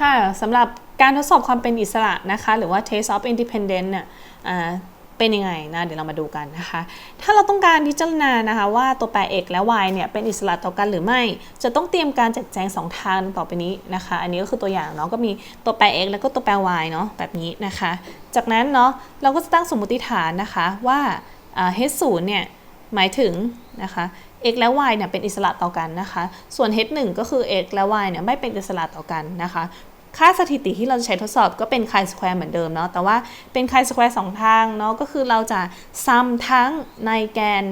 ค่ะสำหรับการทดสอบความเป็นอิสระนะคะ หรือว่า test of independence เนี่ยเป็นยังไงนะเดี๋ยวเรามาดูกันนะคะ ถ้าเราต้องการพิจารณานะคะ ว่าตัวแปร x และ y เนี่ยเป็นอิสระต่อกันหรือไม่ จะต้องเตรียมการจัดแจงสองทางต่อไปนี้นะคะ อันนี้ก็คือตัวอย่างเนาะก็มีตัวแปร x แล้วก็ตัวแปร y เนาะแบบนี้นะคะ จากนั้นเนาะเราก็จะตั้งสมมติฐานนะคะว่าอ่า h 0เนี่ย หมายถึงนะคะ x และ y เนี่ยเป็นอิสระต่อกันนะคะ ส่วน h 1 ก็คือ x และ y เนี่ยไม่เป็นอิสระต่อกันนะคะ ค่าสถิติที่เราจะใช้ทดสอบก็เป็น chi square เหมือนเดิมเนาะ แต่ว่าเป็น chi square สองทางเนาะ ก็คือเราจะซ้ำทั้งในแกน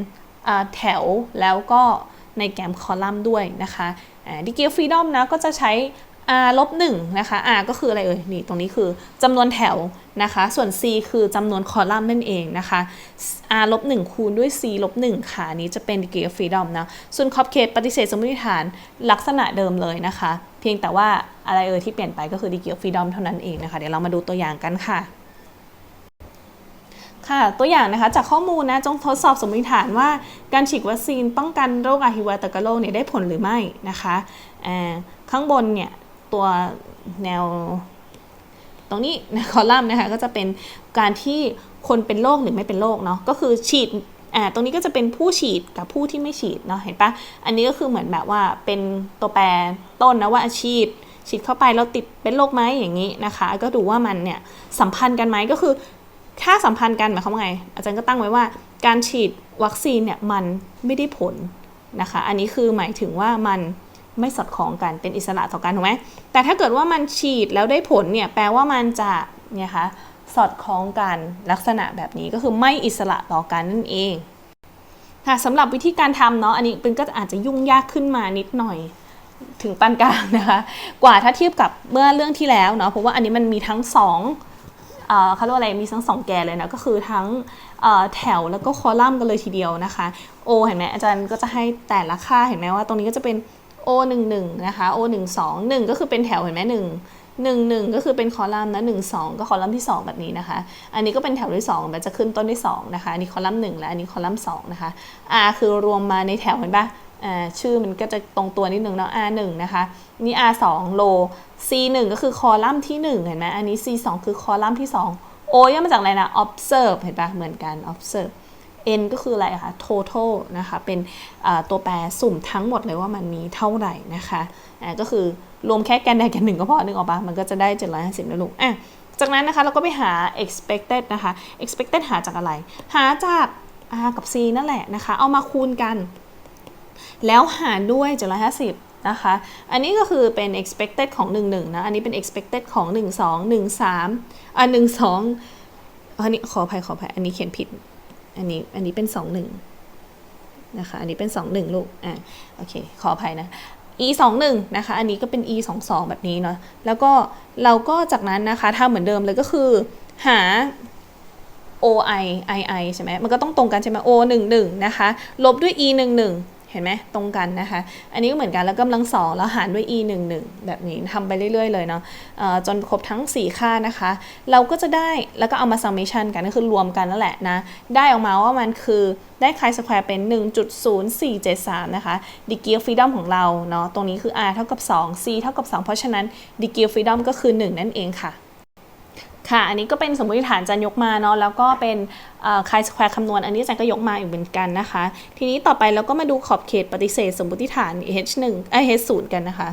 แถวแล้วก็ในแกนคอลัมน์ด้วยนะคะดิเกียฟรีดอมนะก็จะใช้ r ลบหนึ่งนะคะ r ก็คืออะไรเอ่ยนี่ตรงนี้คือจำนวนแถวนะคะ ส่วน c คือจำนวนคอลัมน์นั่นเองนะคะ r ลบหนึ่งคูณด้วย c ลบหนึ่งค่ะนี้จะเป็น degree of freedom นะส่วนขอบเขตปฏิเสธสมมติฐานลักษณะเดิมเลยนะคะ เพียงแต่ว่าอะไรเอ่ยที่เปลี่ยนไปก็คือ degree of freedom เท่านั้นเองนะคะ เดี๋ยวเรามาดูตัวอย่างกันค่ะค่ะตัวอย่างนะคะจากข้อมูลนะจงทดสอบสมมติฐานว่าการฉีดวัคซีนป้องกันโรคอาฮิวาตกโรคเนี่ยได้ผลหรือไม่นะคะข้างบนเนี่ย ตัวแนวตรงนี้นะคอลัมน์นะคะก็จะเป็นการที่คนเป็นโรคหรือไม่เป็นโรคเนาะก็คือฉีดอ่าตรงนี้ก็จะเป็นผู้ฉีดกับผู้ที่ไม่ฉีดเนาะเห็นปะอันนี้ก็คือเหมือนแบบว่าเป็นตัวแปรต้นนะว่าอาชีพฉีดเข้าไปแล้วติดเป็นโรคไหมอย่างนี้นะคะ ก็ดูว่ามันเนี่ยสัมพันธ์กันไหมก็คือถ้าสัมพันธ์กันหมายความว่าไง อาจารย์ก็ตั้งไว้ว่าการฉีดวัคซีนเนี่ยมันไม่ได้ผลนะคะ อันนี้คือหมายถึงว่ามัน ไม่สอดคล้องกันเป็นอิสระต่อกันถูกไหมแต่ถ้าเกิดว่ามันฉีดแล้วได้ผลเนี่ยแปลว่ามันจะเนี่ยคะสอดคล้องกันลักษณะแบบนี้ก็คือไม่อิสระต่อกันนั่นเองค่ะสำหรับวิธีการทำเนาะอันนี้เป็นก็อาจจะยุ่งยากขึ้นมานิดหน่อยถึงปานกลางนะคะ กว่าถ้าเทียบกับเมื่อเรื่องที่แล้วเนาะเพราะว่าอันนี้มันมีทั้งสองเขาเรียกว่าอะไรมีทั้งสองแกนเลยนะก็คือทั้งแถวแล้วก็คอลัมน์กันเลยทีเดียวนะคะ O เห็นไหมอาจารย์ก็จะให้แต่ละค่าเห็นไหมว่าตรงนี้ก็จะเป็น O 1 1 นะคะ O 1 2 1ก็คือเป็นแถวเห็นไหม1 1 1ก็คือเป็นคอลัมน์นะ1 2ก็คอลัมน์ที่ 2 แบบนี้นะคะ อันนี้ก็เป็นแถวที่2มันจะขึ้นต้นที่2นะคะอันนี้คอลัมน์1และอันนี้คอลัมน์2นะคะ R คือรวมมาในแถวเห็นปะอ่าชื่อมันก็จะตรงตัวนิดนึงเนาะ R 1นะคะนี่ R 2โล C 1ก็คือคอลัมน์ที่1เห็นไหมอันนี้ C 2คือคอลัมน์ที่ 2 O ย่อมาจากอะไรนะ observe เห็นปะเหมือนกัน observe N ก็คืออะไรคะ total นะคะ เป็นตัวแปรสุ่มทั้งหมดเลยว่ามันมีเท่าไหร่นะคะอ่าก็คือรวมแค่แกนใดแกนหนึ่งก็พอนึกออกปะมันก็จะได้ 750นะลูกอะจากนั้นนะคะเราก็ไปหา expected นะคะ expected หาจากอะไร หาจาก R กับ C นั่นแหละนะคะ เอามาคูณกัน แล้วหารด้วย 750นะคะ อันนี้ก็คือเป็น expected ของ 11 นะ อันนี้เป็น expected ของ 12 13อะ12อันนี้ขออภัยขออภัย อันนี้เขียนผิด อันนี้อันนี้เป็นสองหนึ่งนะคะ อันนี้เป็นสองหนึ่งลูก อะโอเค ขออภัยนะ e 2 1นะคะ อันนี้ก็เป็น e 2 2แบบนี้เนาะ แล้วก็เราก็จากนั้นนะคะทำเหมือนเดิมเลยก็คือหา OI II ใช่ไหมมันก็ต้องตรงกันใช่ไหม O 1 1นะคะ ลบด้วย E 1 1 เห็นไหมตรงกันนะคะ อันนี้ก็เหมือนกันแล้วกำลังสองแล้วหารด้วย e 1 1แบบนี้ทำไปเรื่อยๆเลยเนาะจนครบทั้ง 4 ค่านะคะ เราก็จะได้แล้วก็เอามา summation กันก็คือรวมกันนั่นแหละนะ ได้ออกมาว่ามันคือได้คลายสแควร์เป็น 1.0473 นะคะ degree of freedom ของเราเนาะตรงนี้คือ r เท่ากับ 2 c เท่ากับ 2 เพราะฉะนั้น degree of freedom ก็คือ 1 นั่นเองค่ะ ค่ะอันนี้ก็เป็นสมมติฐานจันยกมาเนาะแล้วก็เป็นคายสแควร์คำนวณอันนี้จันก็ยกมาอีกเหมือนกันนะคะ ทีนี้ต่อไปเราก็มาดูขอบเขตปฏิเสธสมมติฐาน h 1ไอ h 0กันนะคะ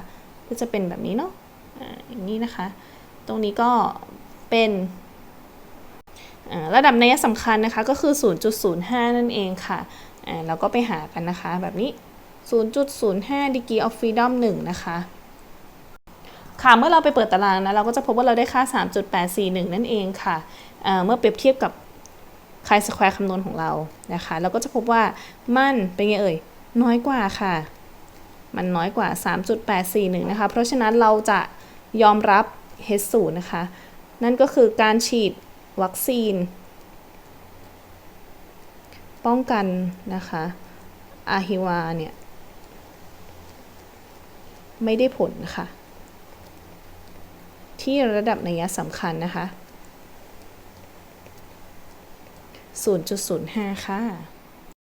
ก็จะเป็นแบบนี้เนาะอย่างนี้นะคะ ตรงนี้ก็เป็นระดับนัยสำคัญนะคะก็คือ 0.05 นั่นเองค่ะเราก็ไปหากันนะคะแบบนี้ 0.05 degree of freedom 1 นะคะ ค่ะเมื่อเราไปเปิดตารางนะเราก็จะพบว่าเราได้ค่า 3.841 นั่นเองค่ะเเมื่อเปรียบเทียบกับคายสแควร์คำนวณของเรานะคะ เราก็จะพบว่ามันเป็นไงเอ่ย น้อยกว่าค่ะ มันน้อยกว่า 3.841 นะคะ เพราะฉะนั้นเราจะยอมรับ H0 นะคะ นั่นก็คือการฉีดวัคซีน ป้องกันนะคะอาฮิวาเนี่ย ไม่ได้ผลค่ะ ที่ระดับนัยสำคัญนะคะ 0.05 ค่ะ